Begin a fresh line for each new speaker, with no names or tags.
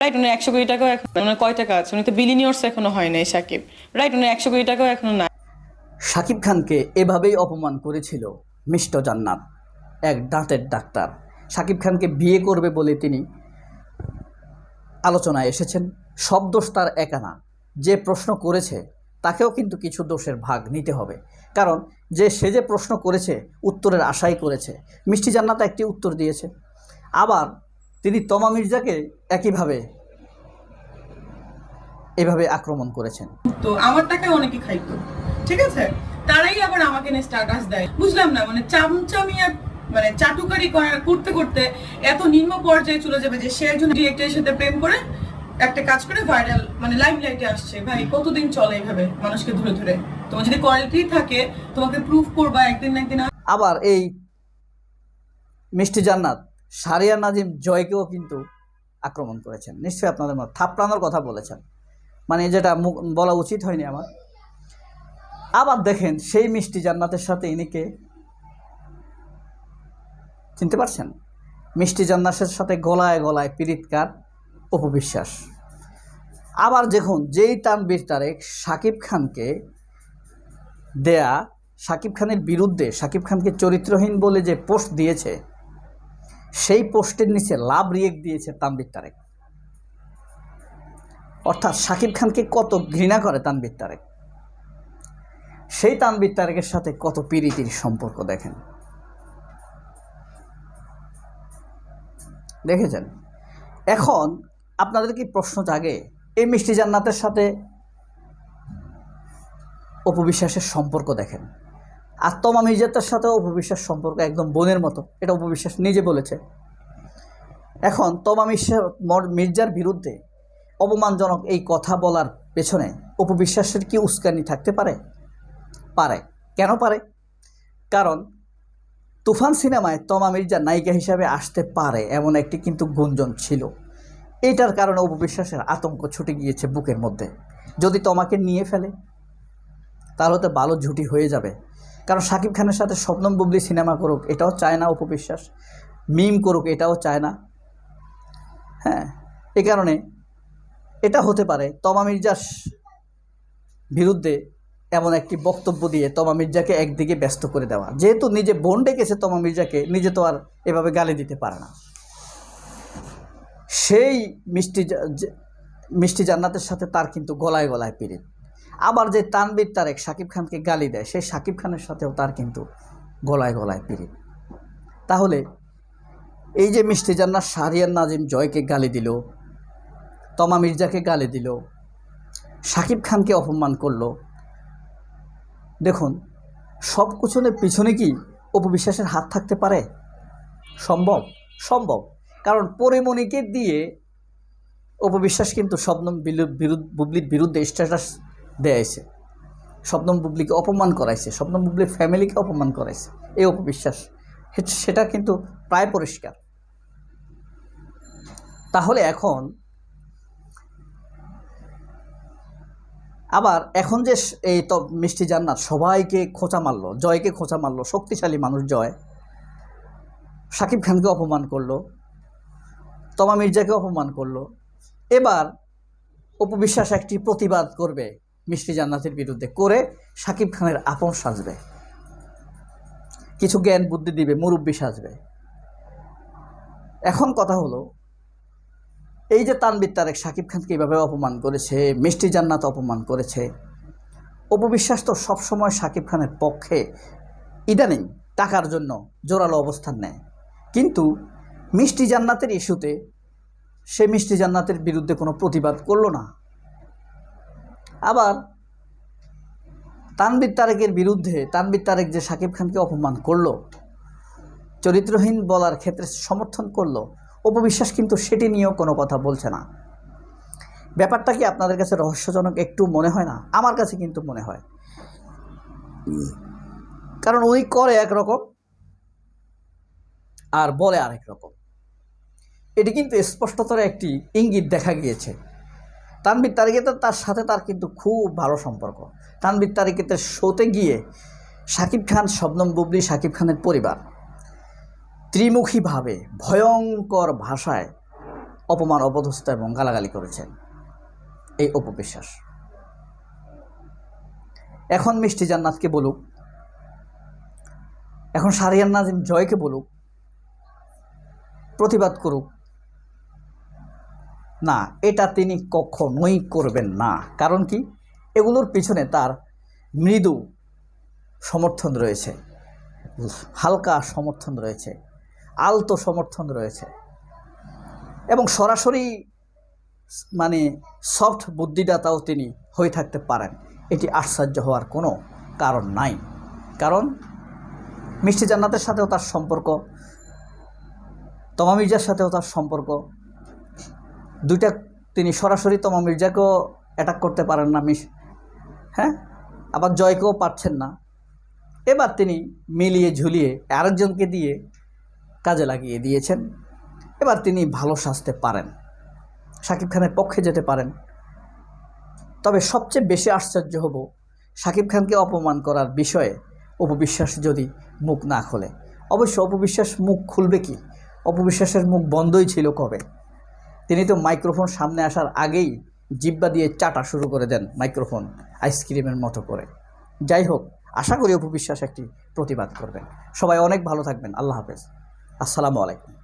Right একশো কোটি টাকাও এখন ওনার কয় টাকা আছে? উনি তো বিলিনিয়র্স এখনও হয় নাই, সাকিব। রাইট একশো কোটি টাকাও এখনও না
শাকিব খানকে এভাবেই অপমান করেছিল মিষ্ট জান্নাত, এক দাঁতের ডাক্তার। শাকিব খানকে বিয়ে করবে বলে তিনি আলোচনায় এসেছেন। সব দোষ তার একা না। যে প্রশ্ন করেছে, তাকেও কিন্তু কিছু দোষের ভাগ নিতে হবে। কারণ, যে সে যে প্রশ্ন করেছে, উত্তরের আশাই করেছে। মিষ্টি জান্নাত একটি উত্তর দিয়েছে। আবার তিনি তমা মির্জাকে একইভাবে এভাবে আক্রমণ করেছেন।
তো আমার টাকায় অনেকে খাইতো ঠিক আছে? তারাই আবার আমাকে নিয়ে স্ট্যাটাস দেয়। বুঝলাম না মানে চামচামিয়া মানে চাটুকারি করতে করতে এত নিম্ন পর্যায়ে চলে যাবে যে সে একজন ডিরেক্টরের সাথে প্রেম করে একটা কাজ করে ভাইরাল মানে লাইভ লাইটে আসছে। ভাই কতদিন চলে এইভাবে মানুষকে ধরে ধরে? তোমার যদি কোয়ালিটি থাকে তোমাকে প্রুফ করবা একদিন না একদিন
আবার এই মিষ্টি জান্নাত সারিয়া নাজিম জয়কেও কিন্তু আক্রমণ করেছেন। নিশ্চয়ই আপনাদের মধ্যে থাপড়ানোর কথা বলেছেন। মানে যেটা বলা উচিত হয়নি আমার। আবার দেখেন, সেই মিষ্টি জান্নাতের সাথে ইনিকে চিনতে পারছেন? মিষ্টি জান্নাতের সাথে গলায় গলায় পীড়িতকার অপবিশ্বাস। আবার দেখুন, যেই তানবীর তারেক সাকিব খানকে দেয়া সাকিব খানের বিরুদ্ধে সাকিব খানকে চরিত্রহীন বলে যে পোস্ট দিয়েছে সেই পোস্টের নিচে লাভ রিয়েক্ট দিয়েছে তানবির তারেক। অর্থাৎ শাকিব খানকে কত ঘৃণা করে তানবির তারেক। সেই তানবির তারেকের সাথে কত পিরিতির সম্পর্ক দেখেন। দেখেছেন? এখন আপনাদের কি প্রশ্ন জাগে? এই মিষ্টি জান্নাতের সাথে অপবিশ্বাসের সম্পর্ক দেখেন। আর তমা মির্জাতের সাথেও অপবিশ্বাস সম্পর্ক একদম বোনের মতো, এটা অপবিশ্বাস নিজে বলেছে। এখন তমা মির্জা মর- মির্জার বিরুদ্ধে অপমানজনক এই কথা বলার পেছনে অপবিশ্বাসের কি উস্কানি থাকতে পারে? পারে। কেন পারে? কারণ তুফান সিনেমায় তমা মির্জা নায়িকা হিসাবে আসতে পারে এমন একটি কিন্তু গুঞ্জন ছিল। এইটার কারণে অপবিশ্বাসের আতঙ্ক ছুটে গিয়েছে বুকের মধ্যে। যদি তোমাকে নিয়ে ফেলে, তাহলে তো ভালো ঝুটি হয়ে যাবে। কারণ শাকিব খানের সাথে স্বপ্নম বুবলি সিনেমা করুক, এটাও চায় না উপবিশ্বাস। মিম করুক, এটাও চায় না হ্যাঁ এ কারণে এটা হতে পারে তমা মির্জার বিরুদ্ধে এমন একটি বক্তব্য দিয়ে তমা মির্জাকে একদিকে ব্যস্ত করে দেওয়া। যেহেতু নিজে বোন ডেকেছে তমা মির্জাকে, নিজে তো আর এভাবে গালি দিতে পারে না। সেই মিষ্টি মিষ্টি জান্নাতের সাথে তার কিন্তু গলায় গলায় পিরিত আবার যে তানবীর তারেক শাকিব খানকে গালি দেয়, সেই শাকিব খানের সাথেও তার কিন্তু গলায় গলায় পিরিত। তাহলে এই যে মিষ্টি জান্নাত শাহরিয়ার নাজিম জয়কে গালি দিল, তমা মির্জাকে গালি দিল শাকিব খানকে অপমান করল, দেখুন, সব কিছুনের পিছনে কি অপবিশ্বাসের হাত থাকতে পারে? সম্ভব সম্ভব। কারণ পরিমণিকে দিয়ে অপবিশ্বাস কিন্তু বিলু- বিরুদ্ধ বুবলির বিরুদ্ধে স্ট্যাটাস দেয়াইছে। শবনম বুবলিকে অপমান করাইছে শবনম বুবলির ফ্যামিলিকে অপমান করাইছে, এই অপবিশ্বাস। সেটা কিন্তু প্রায় পরিষ্কার। তাহলে এখন আবার এখন যে এই তো মিষ্টি জান্নাত সবাইকে খোঁচা মারলো, জয়কে খোঁচা মারলো, শক্তিশালী মানুষ জয়। সাকিব খানকে অপমান করল, তমা মির্জাকে অপমান করল। এবার অপবিশ্বাস একটি প্রতিবাদ করবে। মিষ্টি জান্নাতের বিরুদ্ধে করে সাকিব খানের আপন সাজবে। কিছু জ্ঞান বুদ্ধি দিবে, মুরব্বী সাজবে। এখন কথা হলো, এই যে তানবির তারেক সাকিব খানকে এইভাবে অপমান করেছে, মিষ্টি জান্নাত অপমান করেছে, অপবিশ্বাস তো সবসময় সাকিব খানের পক্ষে। ইদানিং টাকার জন্য জোরালো অবস্থান নেয়। কিন্তু মিষ্টি জান্নাতের ইস্যুতে সে মিষ্টি জান্নাতের বিরুদ্ধে কোনো প্রতিবাদ করল না। আবার তানবির তারেকের বিরুদ্ধে তানবির তারেক যে সাকিব খানকে অপমান করল, চরিত্রহীন বলার ক্ষেত্রে সমর্থন করল, অপবিশ্বাস কিন্তু সেটি নিয়েও কোনো কথা বলছে না। ব্যাপারটা কি আপনাদের কাছে রহস্যজনক একটু মনে হয় না? আমার কাছে কিন্তু মনে হয়। কারণ উনি করে একরকম আর বলে আরেক রকম। এটি কিন্তু স্পষ্টতর একটি ইঙ্গিত দেখা গিয়েছে। তানবির তারিকেতের তার সাথে তার কিন্তু খুব ভালো সম্পর্ক। তানবির তারিকেতের শোতে গিয়ে শাকিব খান, শবনম বুবলি, শাকিব খানের পরিবার ত্রিমুখীভাবে ভয়ঙ্কর ভাষায় অপমান, অপদস্থ এবং গালাগালি করেছেন এই অপবিশ্বাস। এখন মিষ্টি জান্নাতকে বলুক, এখন সারিয়ান নাজিম জয়কে বলুক, প্রতিবাদ করুক না, এটা তিনি কখনোই করবেন না। কারণ কি? এগুলোর পিছনে তার মৃদু সমর্থন রয়েছে। হালকা সমর্থন রয়েছে। আলতো সমর্থন রয়েছে। এবং সরাসরি মানে সফট বুদ্ধিদাতাও তিনি হয়ে থাকতে পারেন। এটি আশ্চর্য হওয়ার কোনো কারণ নাই। কারণ মিষ্টি জান্নাতের সাথেও তার সম্পর্ক তমা মির্জার সাথেও তার সম্পর্ক দুইটা তিনি সরাসরি তমা মির্জাকেও অ্যাটাক করতে পারেন না, মিস। হ্যাঁ? আবার জয়কেও পারছেন না। এবার তিনি মিলিয়ে ঝুলিয়ে আরেকজনকে দিয়ে কাজে লাগিয়ে দিয়েছেন। এবার তিনি ভালো সাজতে পারেন। শাকিব খানের পক্ষে যেতে পারেন। তবে সবচেয়ে বেশি আশ্চর্য হব শাকিব খানকে অপমান করার বিষয়ে অপবিশ্বাস যদি মুখ না খোলে। অবশ্য অপবিশ্বাস মুখ খুলবে কি? অপবিশ্বাসের মুখ বন্ধই ছিল কবে? তিনি তো মাইক্রোফোন সামনে আসার আগেই জিব্বা দিয়ে চাটা শুরু করে দেন মাইক্রোফোন আইসক্রিমের মতো করে। যাই হোক, আশা করি অপবিশ্বাস একটি প্রতিবাদ করবেন। সবাই অনেক ভালো থাকবেন। আল্লাহ হাফেজ। আসসালামু আলাইকুম।